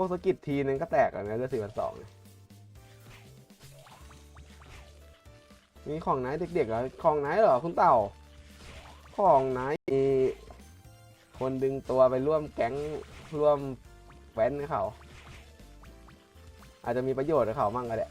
อ้สกิดทีนึงก็แตกแล้วนะเลือดสี่พันสองมีของไหนเด็กๆเหรอของไหนเหรอคุณเต่า ของไหนมีคนดึงตัวไปร่วมแก๊งร่วมแว้นกับเขา อาจจะมีประโยชน์กับเขามั่งก็ได้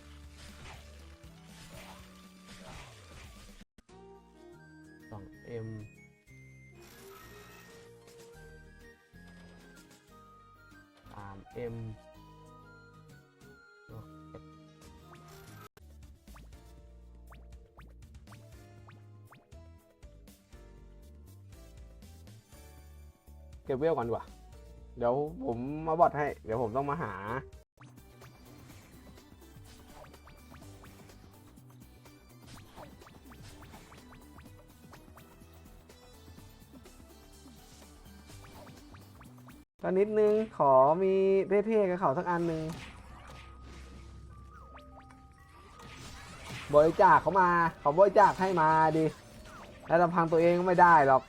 เบเวลก่อนดีกว่า เดี๋ยวผมมาบอดให้ เดี๋ยวผมต้องมาหา ตอนนิดนึง ขอมีเท่ๆกับเขาสักอันหนึ่งบริจาคเขามา เขาบริจาคให้มาดิแล้วลำพังตัวเองก็ไม่ได้หรอก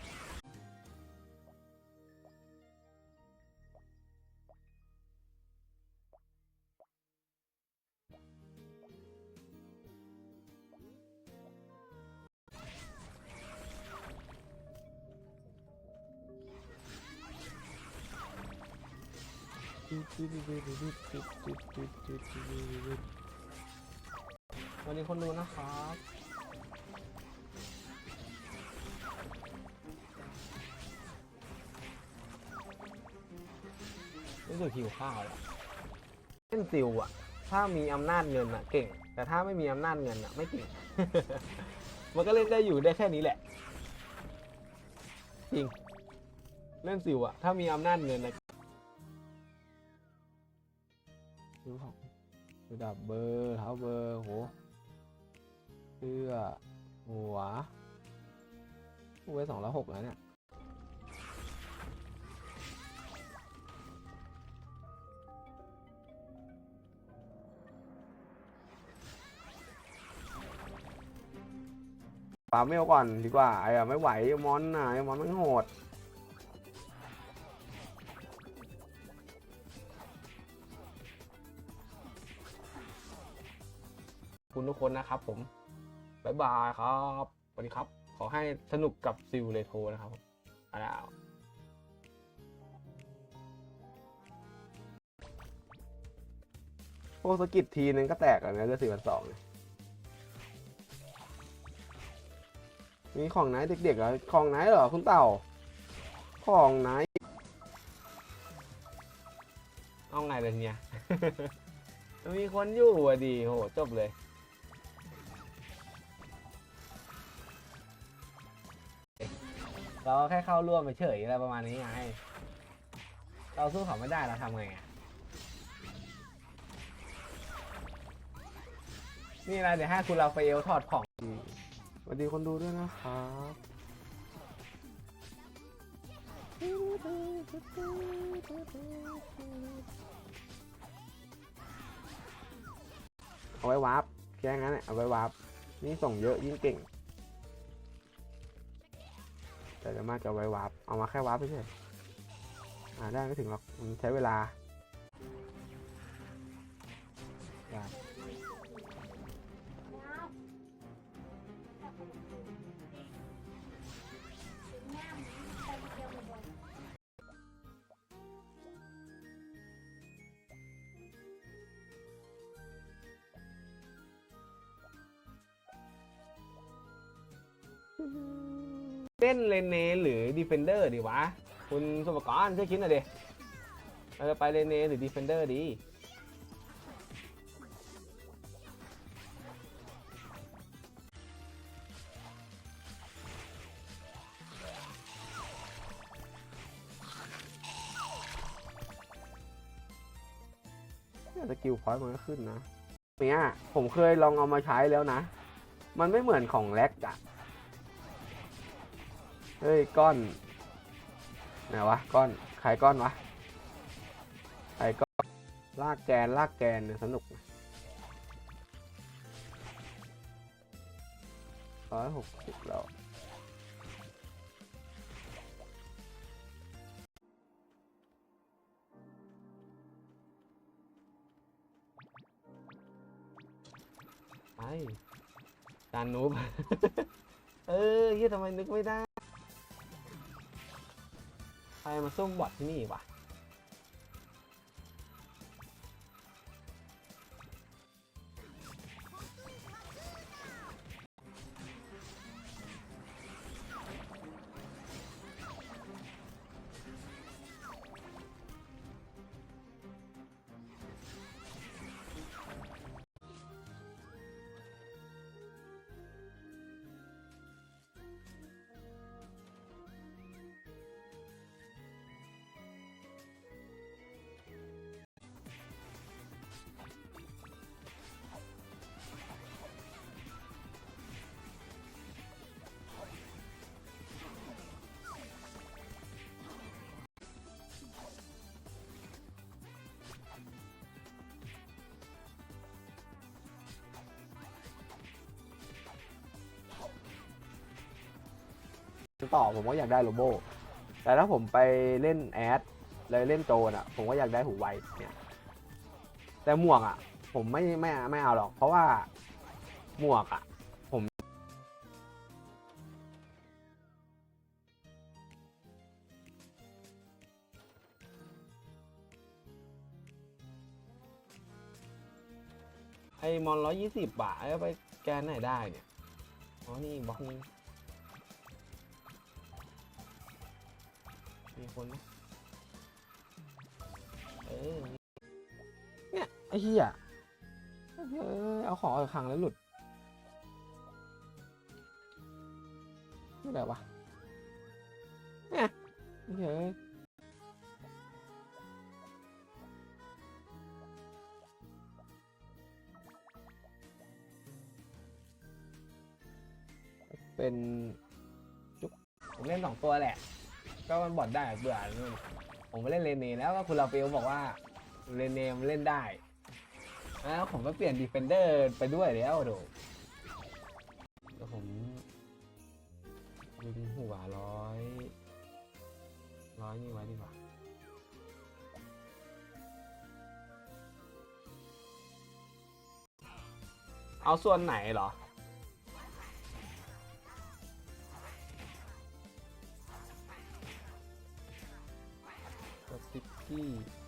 วันนี้คนดูนะครับรู้สึกหิวข้าวแล้วเล่นซิลอะถ้ามีอำนาจเงินอะเก่ง แต่ถ้าไม่มีอำนาจเงินอะไม่เก่ง มันก็เล่นได้อยู่ได้แค่นี้แหละ จริง เล่นซิลอะถ้ามีอำนาจเงินอะ ดูดับเบอร์เท้าเบอร์โหเสื้อหัวหัวสองร้อยหกแล้วเนี่ยปาเมลก่อนดีกว่าไอ้ไม่ไหวไอ้มอนน่ะไอ้มอนมันโหด คุณทุกคนนะครับผมบายบายครับสวัสดีครับ ขอให้สนุกกับซิลเลโทนะครับอาดาวโอ้สกิดทีนึงก็แตกแล้วนะเลือดสี่พันสองมีของไหนเด็กๆเหรอของไหนเหรอคุณเต่า ของไหนเอาไงเลยเนี่ย มีคนอยู่อะดีโหจบเลย เราแค่เข้าร่วมไปเฉยอะไรประมาณนี้ไง เราสู้เขาไม่ได้เราทำไงอะนี่นะเดี๋ยวให้คุณราฟาเอลถอดของสวัสดีคนดูด้วยนะครับเอาไว้วาร์ปแค่นั้นแหละเอาไว้วาร์ปนี่ส่งเยอะยิ่งเก่ง แต่จะมากจะไว้วาร์ปเอามาแค่วาร์ปไปเฉยอ่าได้ไม่ถึงหรอกมันใช้เวลา เฟนเดอร์ดีวะ คุณสมกรช่วยคิดหน่อยดิเราจะไปเลนเนหรือดีเฟนเดอร์ดีที่สกิลพอยต์มันก็ขึ้นนะ เนี่ยผมเคยลองเอามาใช้แล้วนะ มันไม่เหมือนของแล็กอะ เฮ้ยก้อนไหนวะก้อนใครก้อนวะใครก้อนลากแกนลากแกนสนุกร้อยหกสิบแล้วไอ้จานนูบ เออยี่ทำไมนึกไม่ได้ มาซุ่มบอทที่นี่วะ ต่อผมก็อยากได้โลโบแต่ถ้าผมไปเล่นแอดเลยเล่นโจนอะ ผมก็อยากได้หูไวเนี่ยแต่หมวกอะ ผมไม่ไม่ไม่เอาหรอก เพราะว่าหมวกอะ ผมไอ้มอนร้อยยี่สิบบาทไปแกนไหนได้เนี่ย อ๋อ นี่บล็อกนึ มีคนไหมเออเนี่ยไอ้เหี้ยเออเอาของออกจากคลังแล้วหลุดนี่อะไรวะเนี่ยไอ้เหี้ยเอ้ยเป็นจุ๊บผมเล่นสองตัวแหละ ก็มันบอดได้เบื่อผมไปเล่นเลนเนแล้วก็คุณลาเฟลบอกว่าเลนเนมันเล่นได้แล้วผมก็เปลี่ยนดีเฟนเดอร์ไปด้วยแล้วดเดี๋ยวผมดึงหัวร้อย ร้อยนี่ไว้ดีกว่าเอาส่วนไหนเหรอ ติ๊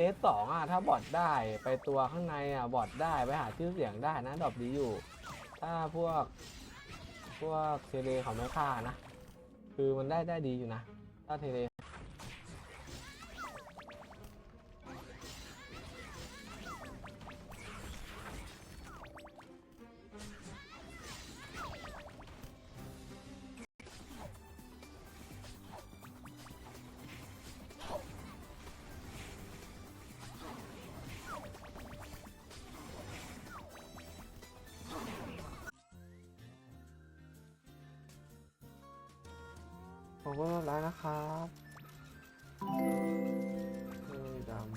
เดทสองอะถ้าบอดได้ไปตัวข้างในอะบอดได้ไปหาชื่อเสียงได้นะดอบดีอยู่ ถ้าพวก พวกเทเลเขาไม่ฆ่านะ คือมันได้ได้ดีอยู่นะ ถ้าเทเล ผมก็ร้ายนะครับเฮ้ยดำ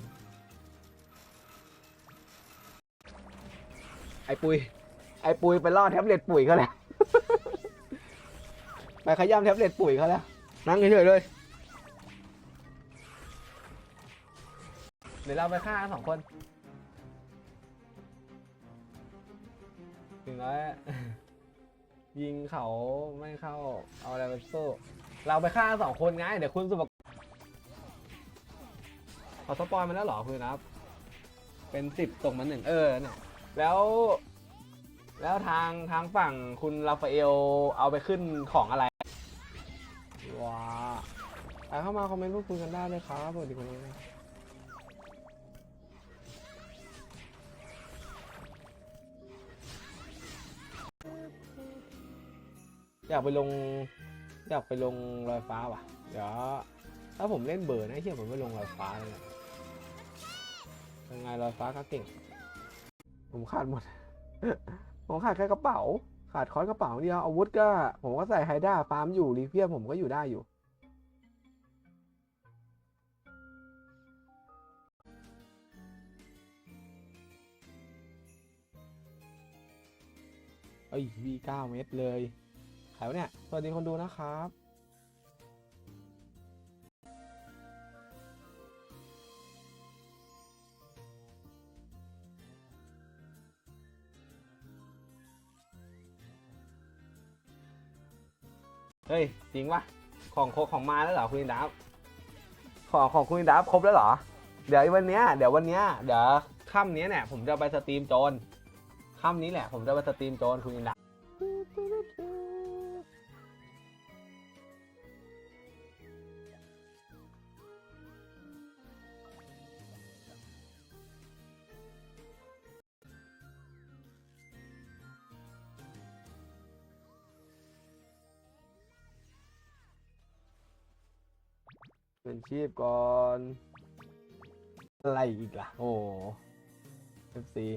ไอปุย ไอปุยไปล่อแท็บเล็ตปุ๋ยเขาแล้ว ไปขย้ำแท็บเล็ตปุ๋ยเขาแล้ว นั่งเฉยๆเลย เดี๋ยวเราไปฆ่าสองคน ถึงแล้ว ยิงเขาไม่เข้า เอาอะไรไปสู้ เราไปฆ่าสองคนไง เดี๋ยวคุณสุภขอสปอยมาแล้วหรอคุณครับ เป็นสิบตกมาหนึ่งเออเนี่ยแล้ว แล้วทางทางฝั่งคุณราฟาเอลเอาไปขึ้นของอะไร ว้าเข้ามาคอมเมนต์พูดคุยกันได้เลยครับสวัสดีครับอยากไปลง อยากไปลงลอยฟ้าว่ะ เดี๋ยวถ้าผมเล่นเบอร์นะเชื่อผมไม่ลงลอยฟ้าเลยนะยังไงลอยฟ้าก็เก่ง ผมขาดหมด ผมขาดแค่กระเป๋า ขาดคอยกระเป๋าเดียวอาวุธก็ ผมก็ใส่ไฮด้าฟาร์มอยู่รีเพียผมก็อยู่ได้อยู่เอ้ยวีเก้าเม็ดเลย ใครวะเนี่ย สวัสดีคนดูนะครับเฮ้ย จริงปะของครบของมาแล้วเหรอคุณอินดับของของคุณอินดับครบแล้วเหรอ เดี๋ยววันเนี้ยเดี๋ยววันเนี้ยเดี๋ยวค่ำนี้เนี่ยผมจะไปสตรีมโจรค่ำนี้แหละผมจะไปสตรีมโจรคุณอินดับ ชีพก่อน อะไรอีกล่ะ โอ้เอฟซี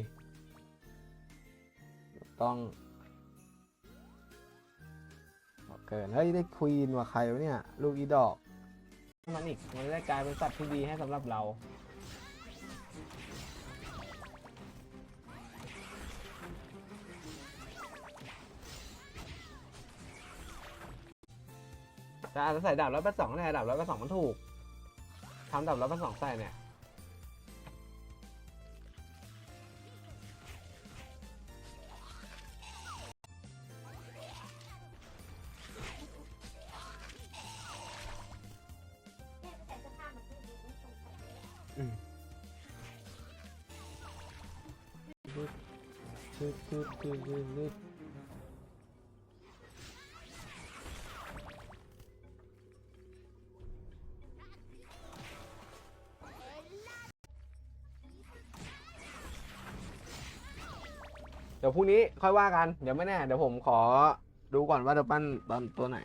ต้องเกิน เฮ้ย ได้ควีนว่ะใครวะเนี่ย ลูกอีดอก มันอีก มันได้กลายเป็นสัตว์ที่ดีให้สำหรับเราแต่อาจจะใส่ดาบร้อยแปดสองเนี่ยดาบร้อยแปดสองมันถูก ทำดาบร้อยแปดสองใส่เนี่ย อืมลึดลึดลึดลึด พรุ่งนี้ค่อยว่ากัน เดี๋ยวไม่แน่ เดี๋ยวผมขอดูก่อนว่าจะปั้นตอนตัวไหน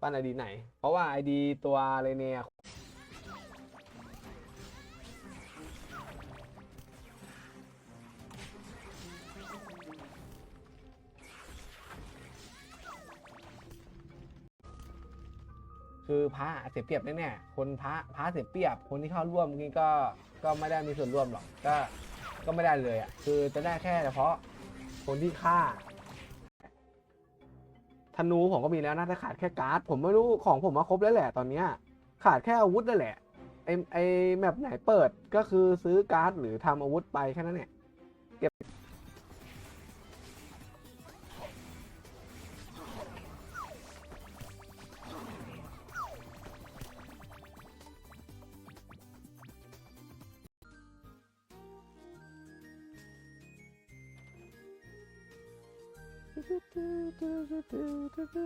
ปั้นไอดีไหน เพราะว่าไอดีตัวอะไรเนี่ยคือพระเสียเปรียบแน่ๆคนพระพระเสียเปรียบ คนที่เข้าร่วมนี่ก็ก็ไม่ได้มีส่วนร่วมหรอก ก็ก็ไม่ได้เลยอะ คือจะได้แค่เฉพาะ คนที่ฆ่าธนูผมก็มีแล้วนะแต่ขาดแค่การ์ด ผมไม่รู้ของผมมาครบแล้วแหละตอนเนี้ยขาดแค่อาวุธนั่นแหละไอไอแมปไหนเปิดก็คือซื้อการ์ดหรือทำอาวุธไปแค่นั้นเนี่ยเก็บ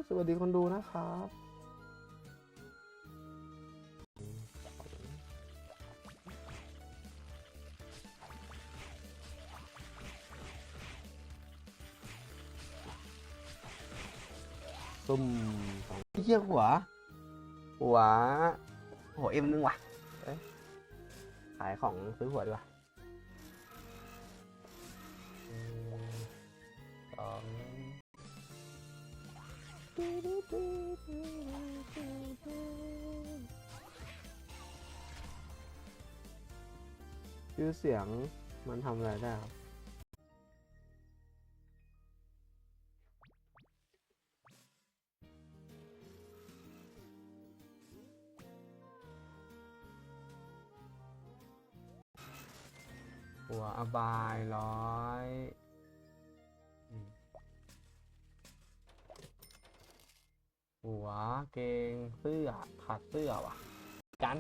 สวัสดีคนดูนะครับซุ่มสองเยี่ยหัว หัวหัวเอ็มนึงว่ะขายของซื้อหัวดีกว่า สียงมันทำอะไรได้ครับ หัวอบายร้อยอืมหัวเกงเสื้อขาดเสื้อว่ะ กัน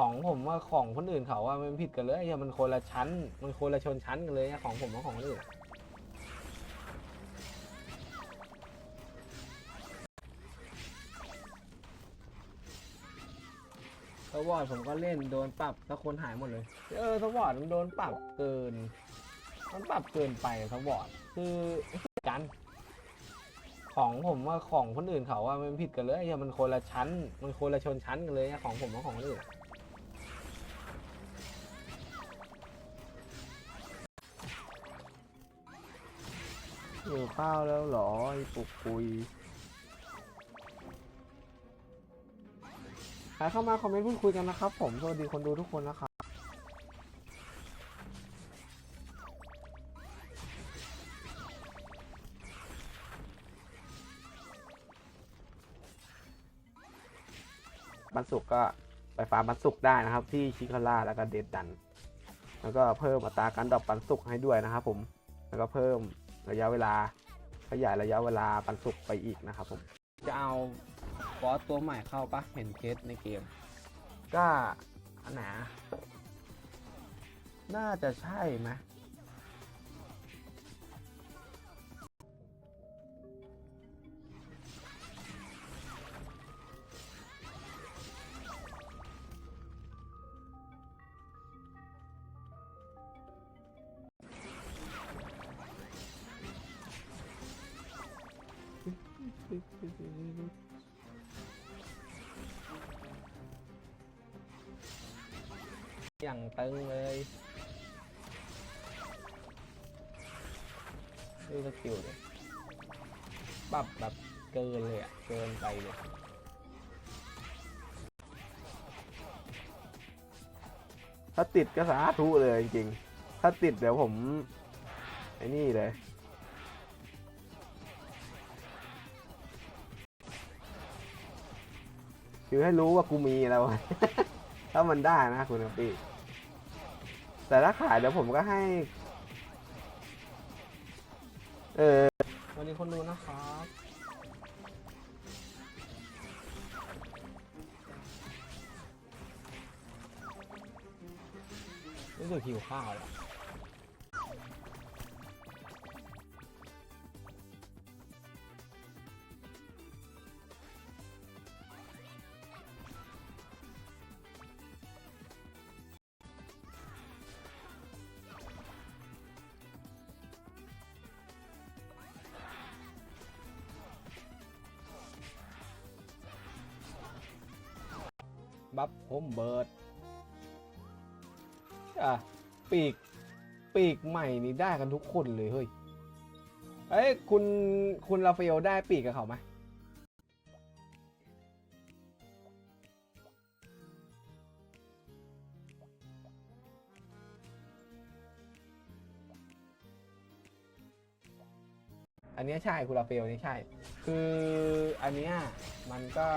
ของผมว่าของคนอื่นเขาว่ามันผิดกันเลยอะมันคนละชั้น มันคนละชนชั้นกันเลยอะของผมกับของคนอื่นสวอร์ดผมก็เล่นโดนปรับถ้าคนหายหมดเลย เออสวอร์ดมันโดนปรับเกิน มันปรับเกินไปสวอร์ดคือกันของผมว่าของคนอื่นเขาว่ามันผิดกันเลยอย่ามันคนละชั้น มันคนละชนชั้นกันเลยอะของผมกับของคนอื่น หิวข้าวแล้วหรอไอ้ปุกปุยใครเข้ามาคอมเมนต์พูดคุยกันนะครับ ผมสวัสดีคนดูทุกคนนะครับบันสุกก็ไปฟาร์มบันสุกได้นะครับ ที่ชิคาร่าแล้วก็เดดดัน แล้วก็เพิ่มอัตราการดรอปปันสุกให้ด้วยนะครับผมแล้วก็เพิ่ม ระยะเวลาขยายระยะเวลาปันสุกไปอีกนะครับผม จะเอาบอสตัวใหม่เข้าปะเห็นเคสในเกม ก็อันไหนอะน่าจะใช่ไหม ดูสกิลเลยปรับแบบเกินเลยอะเกินไปเลยถ้าติดก็สาธุเลยจริงๆ ถ้าติดเดี๋ยวผม ไอ้นี่เลย คือให้รู้ว่ากูมีแล้ว ถ้ามันได้นะคุณพี่ แต่ถ้าขายเดี๋ยวผมก็ให้ เออวันนี้คนดูนะครับรู้สึกหิวข้าวแล้ว บัฟผมเบิร์ดอะปีก ปีกใหม่นี่ได้กันทุกคนเลยเฮ้ย เอ้ยคุณคุณราฟาเอลได้ปีกกับเขาไหมอันเนี้ยใช่คุณราฟาเอลนี่ใช่ คืออันเนี้ยมันก็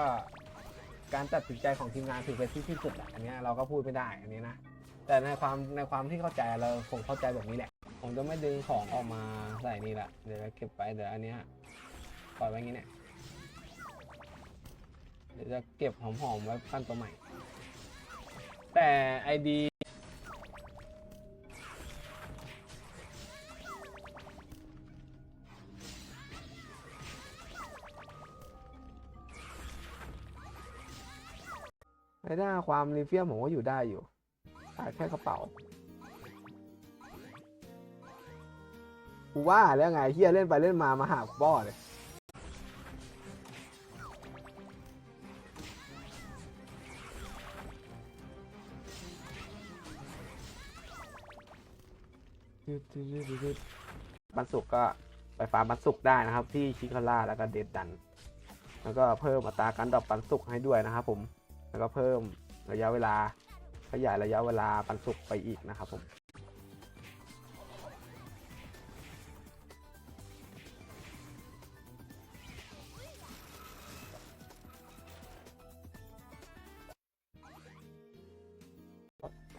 การตัดสินใจของทีมงานถือเป็นที่ที่สุดอะอันเนี้ยเราก็พูดไม่ได้อันนี้นะ แต่ในความในความที่เข้าใจเราคงเข้าใจแบบนี้แหละ ผมจะไม่ดึงของออกมาใส่นี่ละเดี๋ยวเก็บไปเดี๋ยวอันเนี้ยปล่อยไว้อย่างนี้เนี่ยเดี๋ยวจะเก็บหอมๆไว้ปั้นตัวใหม่ แต่ไอดี ไอ้ด้าความรีเฟียมผมว่าอยู่ได้อยู่ขาดแค่กระเป๋ากูว่าแล้วไงเฮียเล่นไปเล่นมามาหาป้อเลยบันสุกก็ไปฟาร์มบันสุกได้นะครับ ที่ชิคาร่าแล้วก็เดดดัน แล้วก็เพิ่มอัตราการดรอปปันสุกให้ด้วยนะครับผม แล้วก็เพิ่มระยะเวลาขยายระยะเวลาปันสุกไปอีกนะครับผม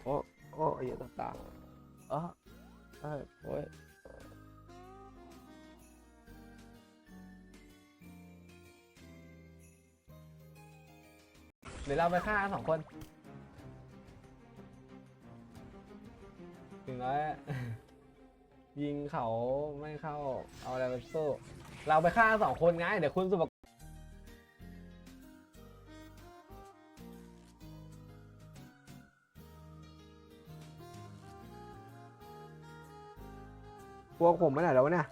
โอ้ โอ้ยตาตาอ๋อใช่โอ้ย เดี๋ยวเราไปฆ่าสองคนถึงน้อยยิงเขาไม่เข้าเอาอะไรไปสู้เราไปฆ่าสองคนไงเดี๋ยวคุณสุภกพวกผมไปไหนแล้ววะเนี่ย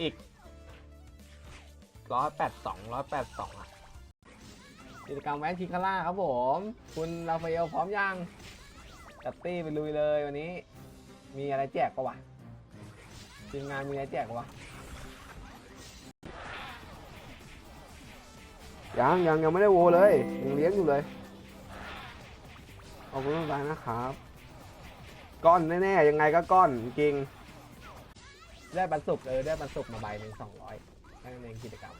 อีกร้อยแปดสองร้อยแปดสองอะกิจกรรมแวนชิคาร่าครับผม คุณราฟาเอลพร้อมยังจัดตี้ไปลุยเลยวันนี้ มีอะไรแจกปะวะทีมงานมีอะไรแจกปะวะยังยังยังไม่ได้โวเลยยังเลี้ยงอยู่เลยขอบคุณมากนะครับ ก้อนแน่ๆยังไงก็ก้อนจริง ได้บรรสุกเออได้บรรสุกมาใบหนึ่งสองร้อยนั้นเองกิจกรรม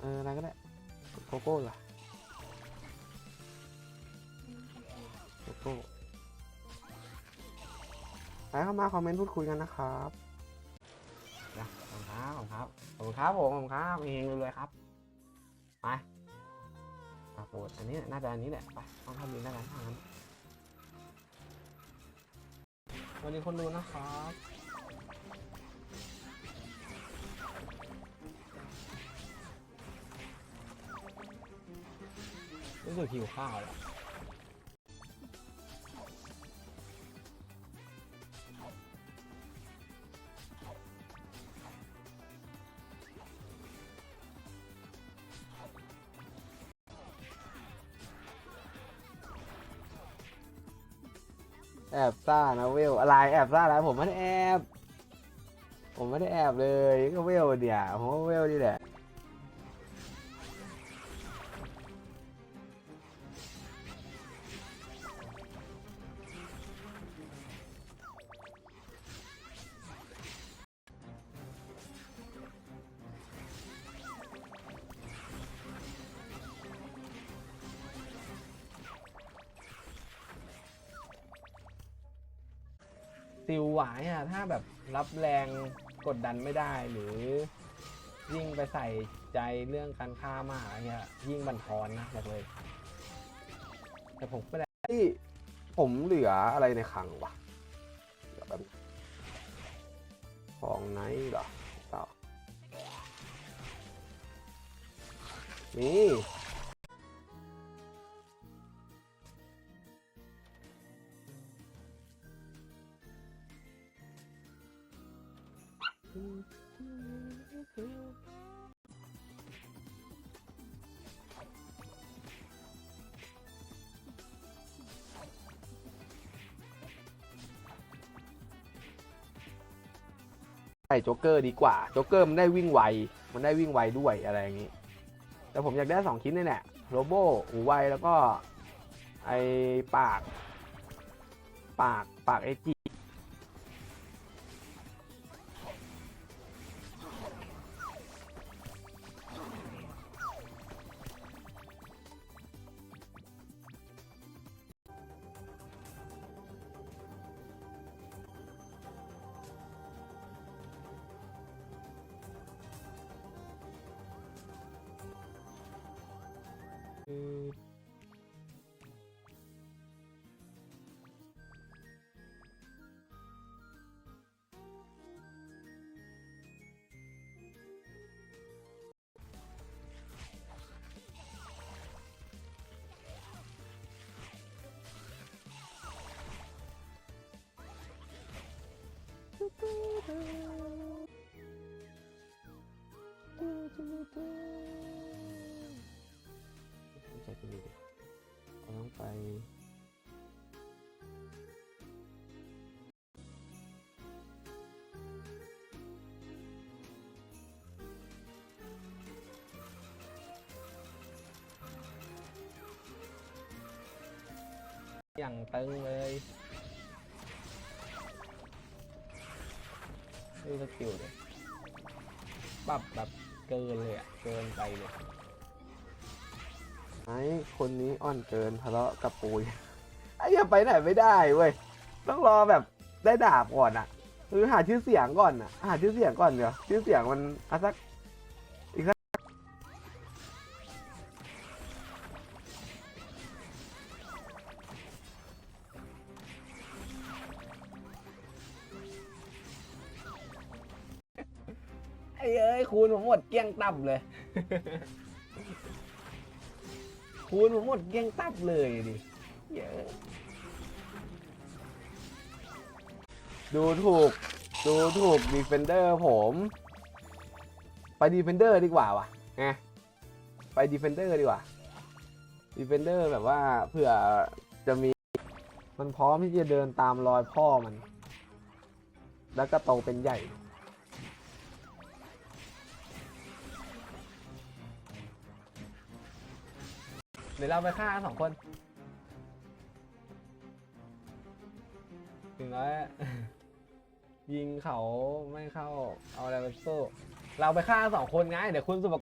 เอออะไรก็ได้โกโก้ล่ะ กโก้ไปเข้ามาคอมเมนต์พูดคุยกันนะครับนะขอบคุณครับขอบคุณครับขอบคุณครับผมขอบคุณครับเฮงเลยๆครับ ไปปรากฏอันนี้น่าจะอันนี้แหละ ไปต้องทำดีแล้วกันทางนั้นวัสดีคนดูนะครับรู้สึกหิวข้าวแล้ว แอบซ่านะเวลอะไรแอบซ่าแล้วผมไม่ได้แอบ ผมไม่ได้แอบเลยก็เวลเดียวผมว่าเวลนี่แหละ ถ้าแบบรับแรงกดดันไม่ได้หรือยิ่งไปใส่ใจเรื่องการฆ่ามากเงี้ยยิ่งบันทอนนะบอกเลย แต่ผมไม่ได้ที่ผมเหลืออะไรในคลังวะเดี๋ยวแบบของไหนเหรอเปล่านี่ ใส่โจ๊กเกอร์ดีกว่า โจ๊กเกอร์มันได้วิ่งไว มันได้วิ่งไวด้วยอะไรอย่างนี้ แต่ผมอยากได้สองชิ้นนี่แหละโรโบหูไวแล้วก็ไอปาก ปาก ปากเอจี ใส่ตั วนี้ดิเราต้องไปอย่างตึงเลยดูสกิลเลยปรับแบบเกินเลยอะเกินไปเลย ไอ้คนนี้อ่อนเกินทะเลาะกับปุยไอ้ยังไปไหนไม่ได้เว้ยต้องรอแบบได้ดาบก่อนอะคือหาชื่อเสียงก่อนอะหาชื่อเสียงก่อนเดี๋ยวชื่อเสียงมันอาสักอีกสักไอ้เอ้ยคูณผมหมดเกี้ยงต่ำเลย คูณผมหมดเกลี้ยงตับเลยดิเยอะดูถูก ดูถูกดีเฟนเดอร์ผม ไปดีเฟนเดอร์ดีกว่าว่ะไงไปดีเฟนเดอร์ดีกว่าดีเฟนเดอร์แบบว่าเผื่อจะมี มันพร้อมที่จะเดินตามรอยพ่อมัน แล้วก็โตเป็นใหญ่ เดี๋ยวเราไปฆ่าสองคนถึงแล้วยิงเขาไม่เข้าเอาอะไรไปสู้เราไปฆ่าสองคนไงเดี๋ยวคุณสุภก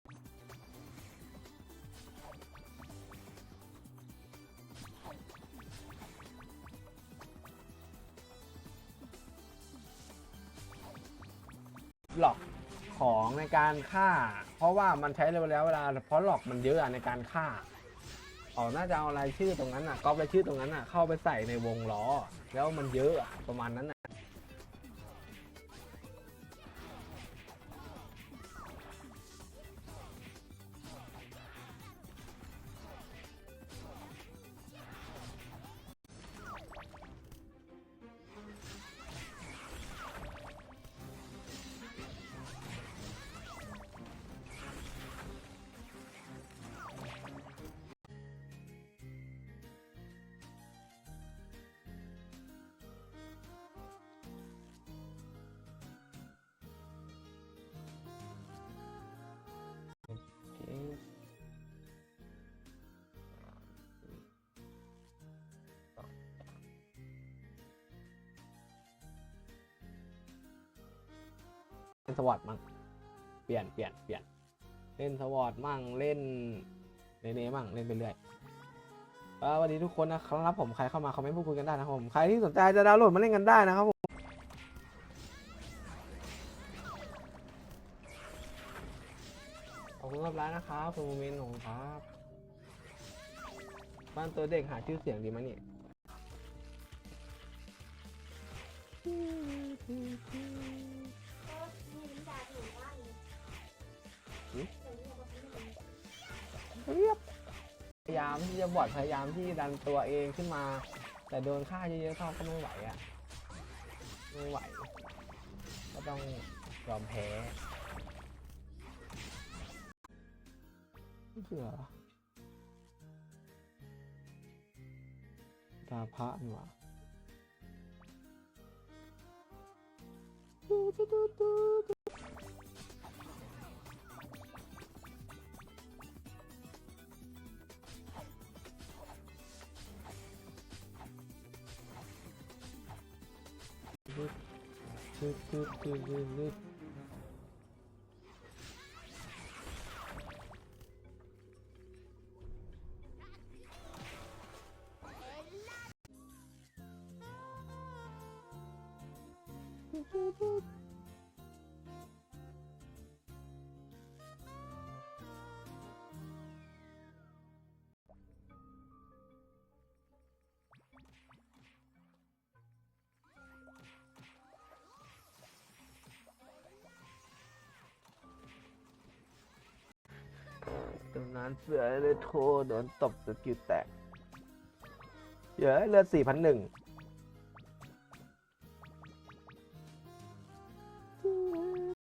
หลอกของในการฆ่า เพราะว่ามันใช้ระยะเวลาเพราะหลอกมันเยอะอะในการฆ่า เขาน่าจะเอารายชื่อตรงนั้นอะก๊อปรายชื่อตรงนั้นอะเข้าไปใส่ในวงล้อ แล้วมันเยอะอะประมาณนั้นอะ ล่นสวอตมั่งเปลี่ยนเปลี่ยนเปลี่ยนเล่นสวอตมั่งเล่นเนเน่มั่งเล่นไปเรื่อยสวันนี้ทุกคนนะครับผมใครเข้ามาคอมเมนต์พูดคุยกันได้นะครับผมใครที่สนใจจะดาวน์โหลดมาเล่นกันได้นะครับผมขอบคุณครับร้านนะครับคุณโมเมนต์ของครับบ้านตัวเด็กหาชื่อเสียงดีมั้ยนี่ พยายามที่จะบอดพยายามที่ดันตัวเองขึ้นมา แต่โดนฆ่าเยอะๆเข้าก็ไม่ไหวอะไม่ไหว ก็ต้องยอมแพ้เผื่อตาพระนี่หว่าลึ ลึดลึด สือเลยโทรโดนตบสกิลแตก เยอะเลือดสี่พันหนึ่ง